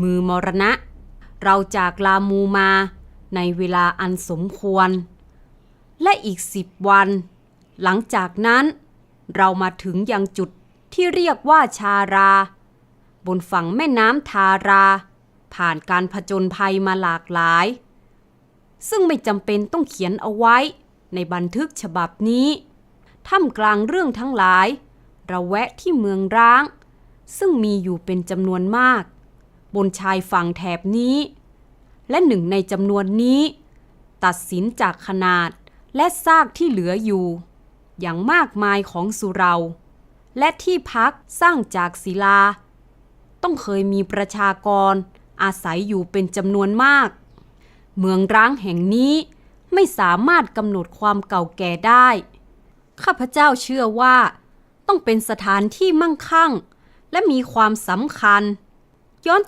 มือมรณะ เราจากลามูมาในเวลาอันสมควร และอีกสิบวัน หลังจากนั้นเรามาถึงยังจุดที่เรียกว่าชารา บนฝั่งแม่น้ำทารา ผ่านการผจญภัยมาหลากหลาย ซึ่งไม่จำเป็นต้องเขียนเอาไว้ในบันทึกฉบับนี้ ท่ามกลางเรื่องทั้งหลาย เราแวะที่เมืองร้าง ซึ่งมีอยู่เป็นจำนวนมาก บนชายฝั่งแถบนี้ และหนึ่งในจำนวนนี้ ตัดสินจากขนาดและซากที่เหลืออยู่ อย่างมากมายของสุเรา และที่พักสร้างจากศิลา ต้องเคยมีประชากรอาศัยอยู่เป็นจำนวนมาก เมืองร้างแห่งนี้ไม่สามารถกำหนดความเก่าแก่ได้ ข้าพเจ้าเชื่อว่า ต้องเป็นสถานที่มั่งคั่ง และมีความสำคัญ ย้อน